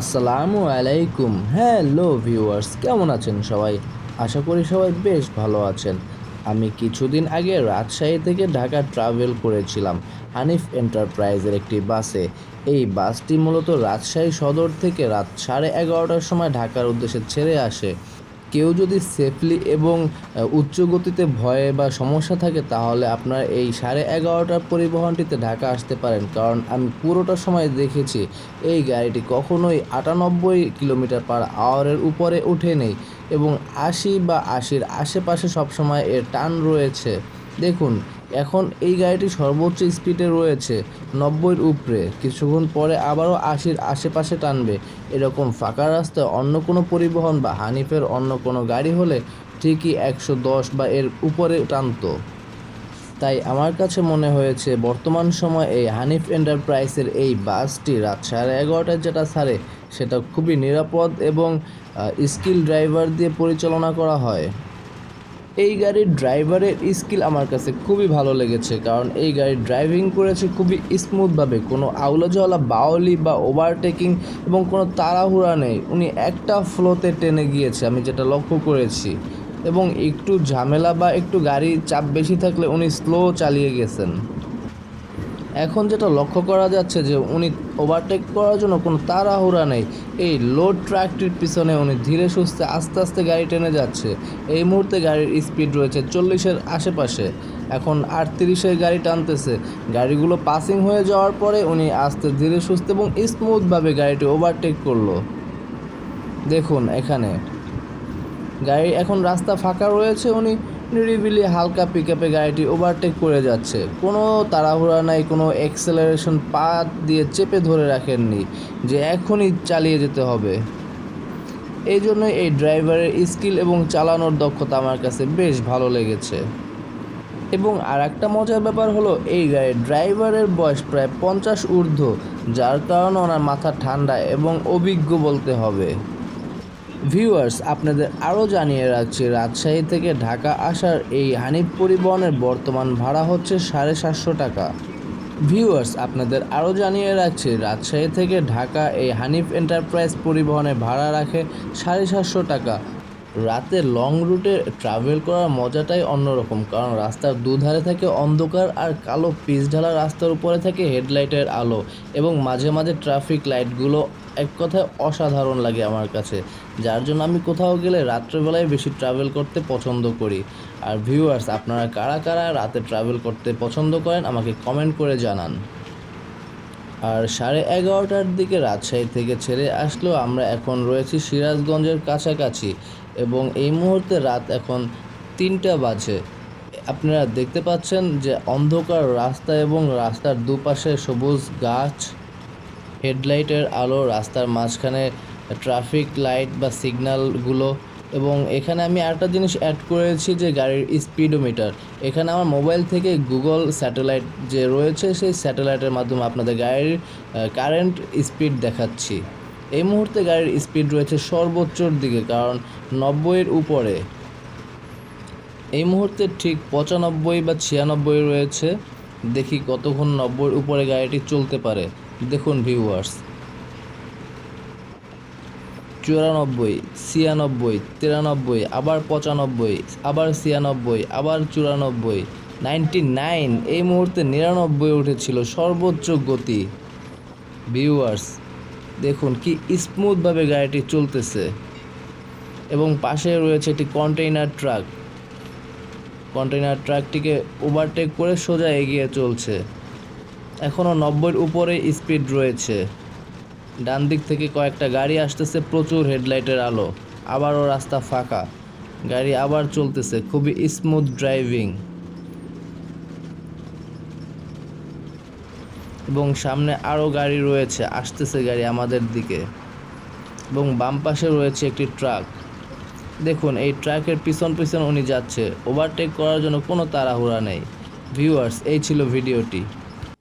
আসসালামু আলাইকুম। Hello viewers, কেমন আছেন সবাই? আশা করি সবাই বেশ ভালো আছেন। আমি কিছুদিন আগে রাজশাহী থেকে ঢাকা ট্রাভেল করেছিলাম, হানিফ এন্টারপ্রাইজের একটি বাসে। এই বাসটি মূলত রাজশাহী সদর থেকে রাত সাড়ে এগারোটার সময় ঢাকার উদ্দেশ্যে ছেড়ে আসে। কেউ যদি সেফলি এবং উচ্চ গতিতে ভয়ে বা সমস্যা থাকে, তাহলে আপনার এই সাড়ে এগারোটার পরিবহনটিতে ঢাকা আসতে পারেন। কারণ আমি পুরোটা সময় দেখেছি, এই গাড়িটি কখনোই আটানব্বই কিলোমিটার পার আওয়ারের উপরে ওঠে নেই এবং আশি বা আশির আশেপাশে সবসময় এর টান রয়েছে। দেখুন, এখন এই গাড়িটি সর্বোচ্চ স্পিডে রয়েছে, নব্বইয়ের উপরে। কিছুক্ষণ পরে আবারও আশির আশেপাশে টানবে। এরকম ফাঁকা রাস্তায় অন্য কোনো পরিবহন বা হানিফের অন্য কোনো গাড়ি হলে ঠিকই একশো দশ বা এর উপরে টানতো। তাই আমার কাছে মনে হয়েছে, বর্তমান সময় এই হানিফ এন্টারপ্রাইজের এই বাসটি রাত সাড়ে এগারোটায় যেটা ছাড়ে, সেটা খুবই নিরাপদ এবং স্কিল ড্রাইভার দিয়ে পরিচালনা করা হয়। এই গাড়ির ড্রাইভারের স্কিল আমার কাছে খুবই ভালো লেগেছে, কারণ এই গাড়ি ড্রাইভিং করেছে খুবই স্মুথভাবে। কোনো আউলা জলা বাউলি বা ওভারটেকিং এবং কোনো তাড়াহুড়া নেই। উনি একটা ফ্লোতে টেনে গিয়েছে, আমি যেটা লক্ষ্য করেছি। এবং একটু ঝামেলা বা একটু গাড়ির চাপ বেশি থাকলে উনি স্লো চালিয়ে গেছেন। এখন যেটা লক্ষ্য করা যাচ্ছে যে উনি ওভারটেক করার জন্য কোনো তাড়াহুড়া নেই। এই লোড ট্রাকটির পিছনে উনি ধীরে সুস্থে আস্তে আস্তে গাড়ি টেনে যাচ্ছে। এই মুহূর্তে গাড়ির স্পিড রয়েছে চল্লিশের আশেপাশে। এখন আটত্রিশের গাড়ি টানতেছে। গাড়িগুলো পাসিং হয়ে যাওয়ার পরে উনি আস্তে ধীরে সুস্থে এবং স্মুথভাবে গাড়িটি ওভারটেক করল। দেখুন এখানে। গাড়ি এখন রাস্তা ফাঁকা রয়েছে উনি। নিরিবিলি হালকা পিক আপে গাড়িটি ওভারটেক করে যাচ্ছে। কোনো তাড়াহুড়া নাই, কোনো অ্যাক্সেলারেশন পা দিয়ে চেপে ধরে রাখেননি যে এখনই চালিয়ে যেতে হবে। এই জন্য এই ড্রাইভারের স্কিল এবং চালানোর দক্ষতা আমার কাছে বেশ ভালো লেগেছে। এবং আর একটা মজার ব্যাপার হলো, এই গাড়ির ড্রাইভারের বয়স প্রায় পঞ্চাশ ঊর্ধ্ব, যার কারণে ওনার মাথা ঠান্ডা এবং অভিজ্ঞ বলতে হবে। ভিউয়ার্স আপনাদের আরও জানিয়ে রাখছি, রাজশাহী থেকে ঢাকা আসার এই হানিফ পরিবহনের বর্তমান ভাড়া হচ্ছে সাড়ে সাতশো টাকা। ভিউয়ার্স আপনাদের আরও জানিয়ে রাখছি, রাজশাহী থেকে ঢাকা এই হানিফ এন্টারপ্রাইজ পরিবহনে ভাড়া রাখে সাড়ে সাতশো টাকা। রাতে লং রুটে ট্রাভেল করার মজাটাই অন্যরকম, কারণ রাস্তার দুধারে থাকে অন্ধকার আর কালো পিচ ঢালা রাস্তার উপরে থাকে হেডলাইটের আলো এবং মাঝে মাঝে ট্রাফিক লাইটগুলো এক কথায় অসাধারণ লাগে আমার কাছে, যার জন্য আমি কোথাও গেলে রাত্রেবেলায় বেশি ট্রাভেল করতে পছন্দ করি। আর ভিউয়ার্স আপনারা কারা কারা রাতে ট্রাভেল করতে পছন্দ করেন, আমাকে কমেন্ট করে জানান। আর সাড়ে এগারোটার দিকে রাজশাহী থেকে ছেড়ে আসলেও আমরা এখন রয়েছি সিরাজগঞ্জের কাছাকাছি। এবং এই মুহূর্তে রাত এখন তিনটা বাজে। আপনারা দেখতে পাচ্ছেন যে অন্ধকার রাস্তা এবং রাস্তার দুপাশে সবুজ গাছ, হেডলাইটের আলো, রাস্তার মাঝখানে ট্রাফিক লাইট বা সিগন্যালগুলো এবং এখানে আমি আরেকটা জিনিস অ্যাড করেছি যে গাড়ির স্পিডোমিটার এখানে আমার মোবাইল থেকে গুগল স্যাটেলাইট যে রয়েছে, সেই স্যাটেলাইটের মাধ্যমে আপনাদের গাড়ির কারেন্ট স্পিড দেখাচ্ছি। এই মুহূর্তে গাড়ির স্পিড রয়েছে সর্বোচ্চর দিকে, কারণ নব্বইয়ের উপরে। এই মুহূর্তে ঠিক পঁচানব্বই বা ছিয়ানব্বই রয়েছে। দেখি কতক্ষণ নব্বইয়ের উপরে গাড়িটি চলতে পারে। দেখুন ভিউয়ার্স চুরানব্বই, ছিয়ানব্বই, তিরানব্বই, আবার পঁচানব্বই, আবার ছিয়ানব্বই, আবার চুরানব্বই নাইনটি নাইন এই মুহূর্তে নিরানব্বই উঠেছিল সর্বোচ্চ গতি। ভিউয়ার্স দেখুন কি স্মুথভাবে গাড়িটি চলতেছে। এবং পাশে রয়েছে একটি কন্টেইনার ট্রাক। কন্টেইনার ট্রাকটিকে ওভারটেক করে সোজা এগিয়ে চলছে। এখনও নব্বইয়ের উপরে স্পিড রয়েছে। ডান দিক থেকে কয়েকটা গাড়ি আসতেছে প্রচুর হেডলাইটের আলো। আবারও রাস্তা ফাঁকা। গাড়ি আবার চলতেছে, খুবই স্মুথ ড্রাইভিং। এবং সামনে আরও গাড়ি রয়েছে, আসতেছে গাড়ি আমাদের দিকে। এবং বাম পাশে রয়েছে একটি ট্রাক। দেখুন, এই ট্রাকের পিছন পিছন উনি যাচ্ছে। ওভারটেক করার জন্য কোনো তাড়াহুড়া নেই। ভিউয়ার্স এই ছিল ভিডিওটি।